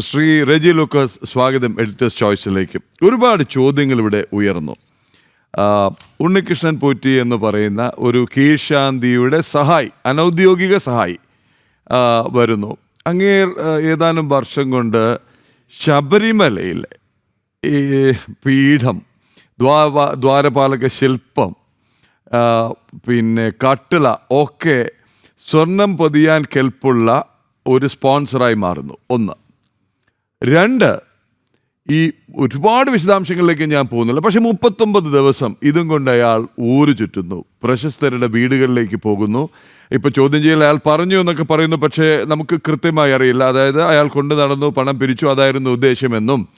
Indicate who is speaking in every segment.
Speaker 1: ശ്രീ റെജി ലൂക്കോസ് സ്വാഗതം എഡിറ്റേഴ്സ് ചോയ്സിലേക്ക്. ഒരുപാട് ചോദ്യങ്ങൾ ഇവിടെ ഉയർന്നു. ഉണ്ണികൃഷ്ണൻ പോറ്റി എന്ന് പറയുന്ന ഒരു കീഴ്ശാന്തിയുടെ സഹായി അനൗദ്യോഗിക സഹായി വരുന്നു. അങ്ങേ ഏതാനും വർഷം കൊണ്ട് ശബരിമലയിൽ ഈ പീഠം ദ്വാ ദ്വാരപാലക ശില്പം പിന്നെ കട്ടിള ഒക്കെ സ്വർണം പൊതിയാൻ കെൽപ്പുള്ള ഒരു സ്പോൺസറായി മാറുന്നു. ഒന്ന്. രണ്ട് ഈ ഒരുപാട് വിശദാംശങ്ങളിലേക്ക് ഞാൻ പോകുന്നില്ല. പക്ഷെ മുപ്പത്തൊമ്പത് ദിവസം ഇതും കൊണ്ട് അയാൾ ഊര് ചുറ്റുന്നു. പ്രശസ്തരുടെ വീടുകളിലേക്ക് പോകുന്നു. ഇപ്പൊ ചോദ്യം ചെയ്യൽ അയാൾ പറഞ്ഞു എന്നൊക്കെ പറയുന്നു. പക്ഷേ നമുക്ക് കൃത്യമായി അറിയില്ല. അതായത് അയാൾ കൊണ്ടു നടന്നു പണം പിരിച്ചു അതായിരുന്നു ഉദ്ദേശമെന്നും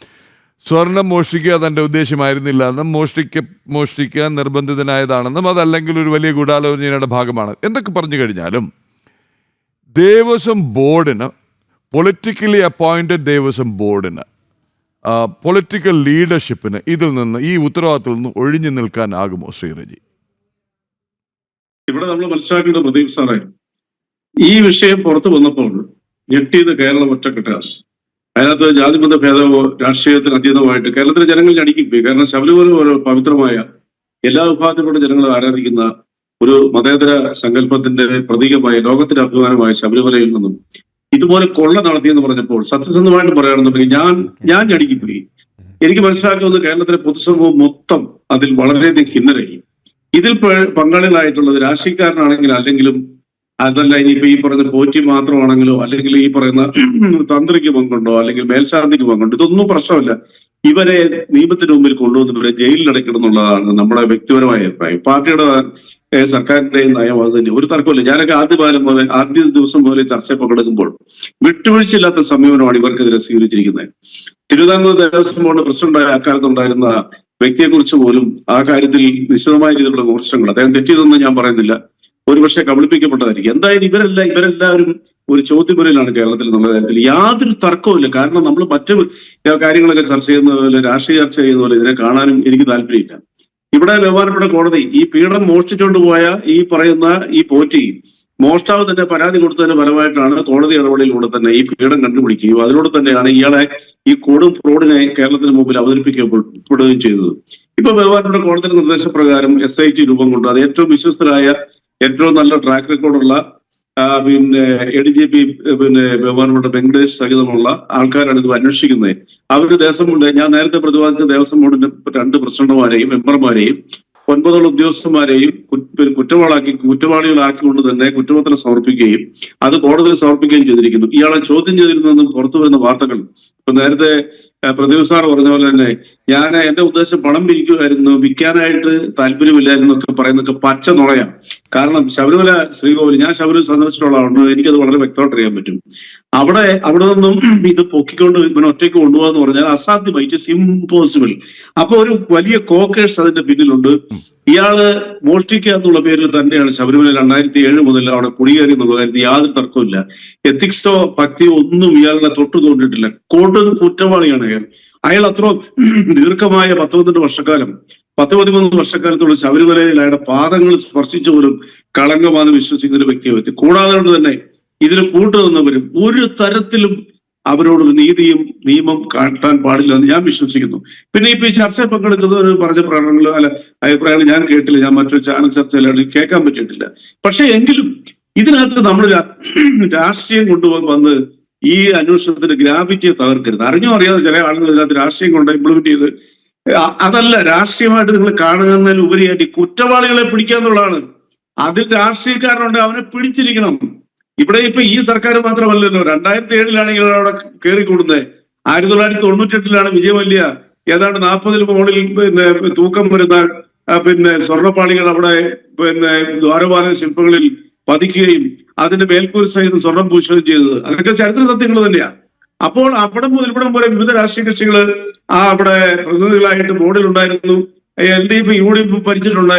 Speaker 1: സ്വർണം മോഷ്ടിക്കുക തന്റെ ഉദ്ദേശമായിരുന്നില്ല എന്നും മോഷ്ടിക്ക മോഷ്ടിക്കാൻ നിർബന്ധിതനായതാണെന്നും അതല്ലെങ്കിൽ ഒരു വലിയ ഗൂഢാലോചനയുടെ ഭാഗമാണ്. എന്തൊക്കെ പറഞ്ഞു കഴിഞ്ഞാലും ദേവസ്വം ബോർഡിന് പൊളിറ്റിക്കലി അപ്പോയിന്റഡ് ദേവസ്വം ബോർഡിന് പൊളിറ്റിക്കൽ ലീഡർഷിപ്പിന് ഇതിൽ നിന്ന് ഈ ഉത്തരവാദിത്തത്തിൽ നിന്ന് ഒഴിഞ്ഞു നിൽക്കാനാകുമോ ശ്രീരജി
Speaker 2: ഇവിടെ നമ്മൾ മനസ്സിലാക്കേണ്ട പ്രദീപ് സാറേ ഈ വിഷയം പുറത്തു വന്നപ്പോൾ ഞെട്ടിയത് കേരളം ഒറ്റക്കെട്ടാണ്. അതിനകത്ത് ജാതിമത ഭേദമോ രാഷ്ട്രീയത്തിന് അതീതമായിട്ട് കേരളത്തിലെ ജനങ്ങൾ ഞടിക്കും. കാരണം ശബരിമല പവിത്രമായ എല്ലാ വിഭാഗത്തിലൂടെ ജനങ്ങൾ ആരാധിക്കുന്ന ഒരു മതേതര സങ്കല്പത്തിന്റെ പ്രതീകമായ ലോകത്തിന്റെ അഭിമാനമായ ശബരിമലയിൽ നിന്നും ഇതുപോലെ കൊള്ള നടത്തിയെന്ന് പറഞ്ഞപ്പോൾ സത്യസന്ധമായിട്ട് പറയുകയാണെന്നുണ്ടെങ്കിൽ ഞാൻ ഞാൻ ഞടിക്കിപ്പോയി എനിക്ക് മനസ്സിലാക്കുന്നത് കേരളത്തിലെ പൊതുസമൂഹം മൊത്തം അതിൽ വളരെയധികം ഖിന്നരായി ഇതിൽ പങ്കാളികളായിട്ടുള്ളത് രാഷ്ട്രീയക്കാരനാണെങ്കിൽ അല്ലെങ്കിലും അതല്ല ഇനിയിപ്പോ ഈ പറയുന്ന പോറ്റി മാത്രമാണെങ്കിലോ അല്ലെങ്കിൽ ഈ പറയുന്ന തന്ത്രിക്ക് പങ്കുണ്ടോ അല്ലെങ്കിൽ മേൽശാന്തിക്ക് പങ്കുണ്ടോ ഇതൊന്നും പ്രശ്നമില്ല. ഇവരെ നിയമത്തിന് മുമ്പിൽ കൊണ്ടുവന്ന് ഇവരെ ജയിലിൽ അടയ്ക്കണം എന്നുള്ളതാണ് നമ്മുടെ വ്യക്തിപരമായ അഭിപ്രായം. പാർട്ടിയുടെ സർക്കാരിന്റെയും സർക്കാരിന്റെ നയം അത് തന്നെ. ഒരു തർക്കമില്ല ഞാനൊക്കെ ആദ്യ കാലം മുതൽ ആദ്യ ദിവസം മുതൽ ചർച്ച പങ്കെടുക്കുമ്പോൾ വിട്ടുവീഴ്ചയില്ലാത്ത സമീപനമാണ് ഇവർക്കെതിരെ സ്വീകരിച്ചിരിക്കുന്നത്. തിരുവിതാംകൂർ ദേവസ്വം ബോർഡ് പ്രസിഡന്റായ അക്കാലത്തുണ്ടായിരുന്ന വ്യക്തിയെക്കുറിച്ച് പോലും ആ കാര്യത്തിൽ നിശ്ചിതമായ രീതിയിലുള്ള വിമർശനങ്ങൾ അദ്ദേഹം തെറ്റിയതൊന്നും ഞാൻ പറയുന്നില്ല. ഒരുപക്ഷെ കബളിപ്പിക്കപ്പെട്ടതായിരിക്കും. എന്തായാലും ഇവരല്ല ഇവരെല്ലാവരും ഒരു ചോദ്യപുരയിലാണ് കേരളത്തിൽ നമ്മുടെ കാര്യത്തിൽ യാതൊരു തർക്കവുമില്ല. കാരണം നമ്മൾ മറ്റു കാര്യങ്ങളൊക്കെ ചർച്ച ചെയ്യുന്ന പോലെ രാഷ്ട്രീയ ചർച്ച ചെയ്യുന്ന പോലെ ഇതിനെ കാണാനും എനിക്ക് താല്പര്യമില്ല. ഇവിടെ ബഹുമാനപ്പെട്ട കോടതി ഈ പീഠം മോഷ്ടിച്ചുകൊണ്ട് പോയ ഈ പറയുന്ന ഈ പോറ്റി മോഷ്ടാവ് തന്നെ പരാതി കൊടുത്തതിന്റെ ഫലമായിട്ടാണ് കോടതി ഇടപെടലിലൂടെ തന്നെ ഈ പീഠം കണ്ടുപിടിക്കുകയും അതിലൂടെ തന്നെയാണ് ഇയാളെ ഈ കൊടും ഫ്രോഡിനെ കേരളത്തിന് മുമ്പിൽ അവതരിപ്പിക്കപ്പെടുകയും ചെയ്തത്. ഇപ്പൊ ബഹുമാനപ്പെട്ട കോടതിയുടെ നിർദ്ദേശപ്രകാരം എസ് ഐ ടി രൂപം കൊണ്ട് അത് ഏറ്റവും വിശ്വസ്തരായ ഏറ്റവും നല്ല ട്രാക്ക് റെക്കോർഡുള്ള പിന്നെ എ ഡി ജി പി പിന്നെ ബഹുമാനപ്പെട്ട വെങ്കടേഷ് സഹിതമുള്ള ആൾക്കാരാണ് ഇത് അന്വേഷിക്കുന്നത്. അവർ ദേവസ്വം ബോർഡ് ഞാൻ നേരത്തെ പ്രതിപാദിച്ച ദേവസ്വം ബോർഡിന്റെ രണ്ട് പ്രസിഡന്റുമാരെയും മെമ്പർമാരെയും ഒൻപതോളം ഉദ്യോഗസ്ഥന്മാരെയും കുറ്റവാളാക്കി കുറ്റവാളികളാക്കിക്കൊണ്ട് തന്നെ കുറ്റപത്രം സമർപ്പിക്കുകയും അത് കോടതിയിൽ സമർപ്പിക്കുകയും ചെയ്തിരിക്കുന്നു. ഇയാളെ ചോദ്യം ചെയ്തിരുന്നെന്നും പുറത്തു വരുന്ന വാർത്തകൾ. ഇപ്പൊ നേരത്തെ പ്രദീപ് സാർ പറഞ്ഞ പോലെ തന്നെ ഞാൻ എന്റെ ഉദ്ദേശം പണം പിരിക്കുമായിരുന്നു വിൽക്കാനായിട്ട് താല്പര്യമില്ലായിരുന്നു ഒക്കെ പറയുന്നൊക്കെ പച്ച നുണയാണ് കാരണം ശബരിമല ശ്രീകോവിൽ ഞാൻ ശബരിമല സന്ദർശിച്ചിട്ടുള്ള ആളുണ്ട് എനിക്കത് വളരെ വ്യക്തമായിട്ട് അറിയാൻ പറ്റും. അവിടെ അവിടെ നിന്നും ഇത് പൊക്കിക്കൊണ്ട് ഇവനെ ഒറ്റയ്ക്ക് കൊണ്ടുപോകാന്ന് പറഞ്ഞാൽ അസാധ്യമായി. ഇറ്റ്സ് ഇമ്പോസിബിൾ അപ്പൊ ഒരു വലിയ കോക്കേഴ്സ് അതിന്റെ പിന്നിലുണ്ട്. ഇയാൾ മോഷ്ടിക്കുക എന്നുള്ള പേരിൽ തന്നെയാണ് ശബരിമല രണ്ടായിരത്തി ഏഴ് മുതൽ അവിടെ കുടിയേറി എന്നുള്ള കാര്യത്തിൽ യാതൊരു തർക്കമില്ല എത്തിക്സോ ഭക്തിയോ ഒന്നും ഇയാളുടെ തൊട്ടു തോന്നിട്ടില്ല കൊടും കുറ്റവാളിയാണ് അയാൾ. അയാൾ അത്ര ദീർഘമായ പത്തൊമ്പത്തിരണ്ട് വർഷക്കാലം പത്ത് പതിമൂന്ന് വർഷക്കാലത്തുള്ള ശബരിമലയിൽ അയാളുടെ പാദങ്ങൾ സ്പർശിച്ചു പോലും കളങ്കമാണെന്ന് വിശ്വസിക്കുന്ന ഒരു വ്യക്തിയെ വ്യക്തി കൂടാതെ തന്നെ ഇതിന് കൂട്ടുനിന്നവരും ഒരു തരത്തിലും അവരോടൊരു നീതിയും നിയമം കാട്ടാൻ പാടില്ല എന്ന് ഞാൻ വിശ്വസിക്കുന്നു. പിന്നെ ഇപ്പൊ ഈ ചർച്ച പങ്കെടുക്കുന്നവർ പറഞ്ഞ പ്രകടനങ്ങൾ അല്ല അഭിപ്രായങ്ങൾ ഞാൻ കേട്ടില്ല. ഞാൻ മറ്റൊരു ചാനൽ ചർച്ചയിലാണ് കേൾക്കാൻ പറ്റിയിട്ടില്ല. പക്ഷെ എങ്കിലും ഇതിനകത്ത് നമ്മൾ രാഷ്ട്രീയം കൊണ്ടുവന്ന് ഈ അന്വേഷണത്തിന്റെ ഗ്രാവിറ്റിയെ തകർക്കരുത്. അറിഞ്ഞോ അറിയാതെ ചില ആളുകൾ ഇതിനകത്ത് രാഷ്ട്രീയം കൊണ്ട് ഇംപ്ലിമെന്റ് ചെയ്ത് അതല്ല രാഷ്ട്രീയമായിട്ട് നിങ്ങൾ കാണുന്നതിന് ഉപരിയായിട്ട് കുറ്റവാളികളെ പിടിക്കുക എന്നുള്ളതാണ്. അതിൽ രാഷ്ട്രീയക്കാരനുണ്ട് അവനെ പിടിച്ചിരിക്കണം. ഇവിടെ ഇപ്പൊ ഈ സർക്കാർ മാത്രമല്ലല്ലോ. രണ്ടായിരത്തി ഏഴിലാണ് ഇയാൾ അവിടെ കയറിക്കൂടുന്നത് ആയിരത്തി തൊള്ളായിരത്തി തൊണ്ണൂറ്റി എട്ടിലാണ് വിജയമല്യ. ഏതാണ്ട് നാൽപ്പതിൽ മുകളിൽ പിന്നെ തൂക്കം വരുന്ന പിന്നെ സ്വർണപ്പാളികൾ അവിടെ പിന്നെ ദ്വാരപാലക ശില്പങ്ങളിൽ പതിക്കുകയും അതിന്റെ മേൽക്കൂര സഹിതം സ്വർണം പൂശുകയും ചെയ്തത്. അതൊക്കെ ചരിത്ര സത്യങ്ങൾ തന്നെയാണ് അപ്പോൾ അവിടെ മുതൽ ഇവിടം വരെ വിവിധ രാഷ്ട്രീയ കക്ഷികൾ ആ അവിടെ പ്രതിനിധികളായിട്ട് ബോർഡിൽ ഉണ്ടായിരുന്നു L D F U D F ഭരിച്ചിട്ടുണ്ട്.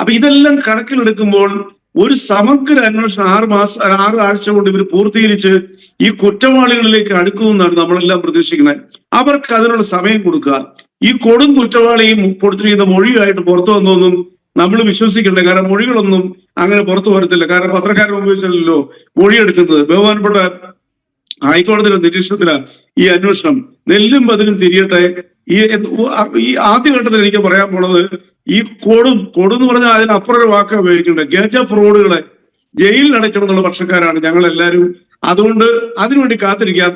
Speaker 2: അപ്പൊ ഇതെല്ലാം കണക്കിലെടുക്കുമ്പോൾ ഒരു സമഗ്ര അന്വേഷണം ആറ് മാസം ആറ് ആഴ്ച കൊണ്ട് ഇവർ പൂർത്തീകരിച്ച് ഈ കുറ്റവാളികളിലേക്ക് അടുക്കുമെന്നാണ് നമ്മളെല്ലാം പ്രതീക്ഷിക്കുന്നത്. അവർക്ക് അതിനുള്ള സമയം കൊടുക്കുക. ഈ കൊടും കുറ്റവാളിയും കൊടുത്തിരിക്കുന്ന മൊഴിയായിട്ട് പുറത്തു വന്നൊന്നും നമ്മൾ വിശ്വസിക്കണ്ടേ കാരണം മൊഴികളൊന്നും അങ്ങനെ പുറത്തു വരത്തില്ല. കാരണം പത്രക്കാരൻ ഉപയോഗിച്ചല്ലോ മൊഴിയെടുക്കുന്നത്. ബഹുമാനപ്പെട്ട ഹൈക്കോടതിയുടെ നിരീക്ഷണത്തിലാണ് ഈ അന്വേഷണം. നെല്ലും പതിനും തിരിയട്ടെ ഈ ഈ ആദ്യഘട്ടത്തിൽ എനിക്ക് പറയാൻ പോണത് ഈ കൊടും കൊടും എന്ന് പറഞ്ഞാൽ അതിനപ്പുറം ഒരു വാക്ക് ഉപയോഗിക്കുന്നുണ്ട്. ഗജ ഫ്രോഡുകളെ ജയിലിൽ അടയ്ക്കണം എന്നുള്ള പക്ഷക്കാരാണ് ഞങ്ങൾ എല്ലാവരും അതുകൊണ്ട് അതിനുവേണ്ടി കാത്തിരിക്കാം.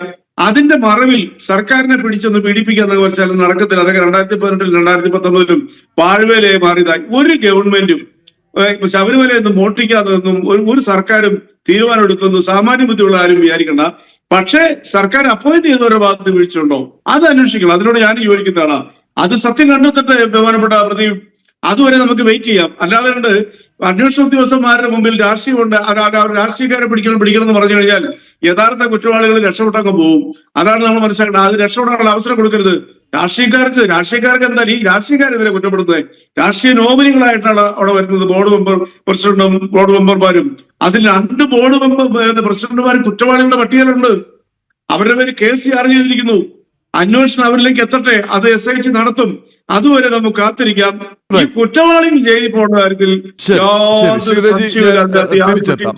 Speaker 2: അതിന്റെ മറവിൽ സർക്കാരിനെ പിടിച്ചൊന്ന് പീഡിപ്പിക്കാന്ന് വെച്ചാൽ നടക്കത്തില്ല. അതൊക്കെ രണ്ടായിരത്തി പതിനെട്ടിലും രണ്ടായിരത്തി പത്തൊമ്പതിലും പാഴ്വേലയെ മാറിയതായി ഒരു ഗവൺമെന്റും ശബരിമല എന്ന് മോഷ്ടിക്കാതൊന്നും ഒരു ഒരു സർക്കാരും തീരുമാനം എടുക്കുന്നു സാമാന്യ ബുദ്ധിയുള്ള ആരും വിചാരിക്കണ്ട. പക്ഷേ സർക്കാർ അപ്പോയിന്റ് ചെയ്യുന്ന ഒരു ഭാഗത്ത് വീഴ്ചയുണ്ടോ? അത് അന്വേഷിക്കണം. അതിനോട് ഞാൻ യോജിക്കുന്നതാണ്. അത് സത്യം കണ്ടെത്തട്ടെ ബഹുമാനപ്പെട്ട പ്രതി അതുവരെ നമുക്ക് വെയിറ്റ് ചെയ്യാം. അല്ലാതെ കൊണ്ട് അന്വേഷണ ഉദ്യോഗസ്ഥന്മാരുടെ മുമ്പിൽ രാഷ്ട്രീയമുണ്ട് രാഷ്ട്രീയക്കാരെ പിടിക്കണം പിടിക്കണം എന്ന് പറഞ്ഞു കഴിഞ്ഞാൽ യഥാർത്ഥ കുറ്റവാളികൾ രക്ഷപ്പെട്ടൊക്കെ പോകും. അതാണ് നമ്മൾ മനസ്സിലാക്കേണ്ടത്. അത് രക്ഷപ്പെടാനുള്ള അവസരം കൊടുക്കരുത്. രാഷ്ട്രീയക്കാർക്ക് രാഷ്ട്രീയക്കാർക്ക് എന്താ ഈ രാഷ്ട്രീയക്കാരെതിരെ കുറ്റപ്പെടുത്തുന്നത്? രാഷ്ട്രീയ നോമിനികളായിട്ടാണ് അവിടെ വരുന്നത് ബോർഡ് മെമ്പർ പ്രസിഡന്റും ബോർഡ് മെമ്പർമാരും അതിൽ രണ്ട് ബോർഡ് മെമ്പർ പ്രസിഡന്റുമാർ കുറ്റവാളികളുടെ പട്ടികയിലുണ്ട്. അവരുടെ പേര് കേസ് ചാർജ് ചെയ്തിരിക്കുന്നു അന്വേഷണം അവരിലേക്ക് എത്തട്ടെ അത് എസ് ഐ ടി നടത്തും. അതുവരെ നമുക്ക് കാത്തിരിക്കാം. ഈ കുറ്റവാളികൾ ജയിലിൽ പോകേണ്ട കാര്യത്തിൽ
Speaker 1: തിരിച്ചെത്താം.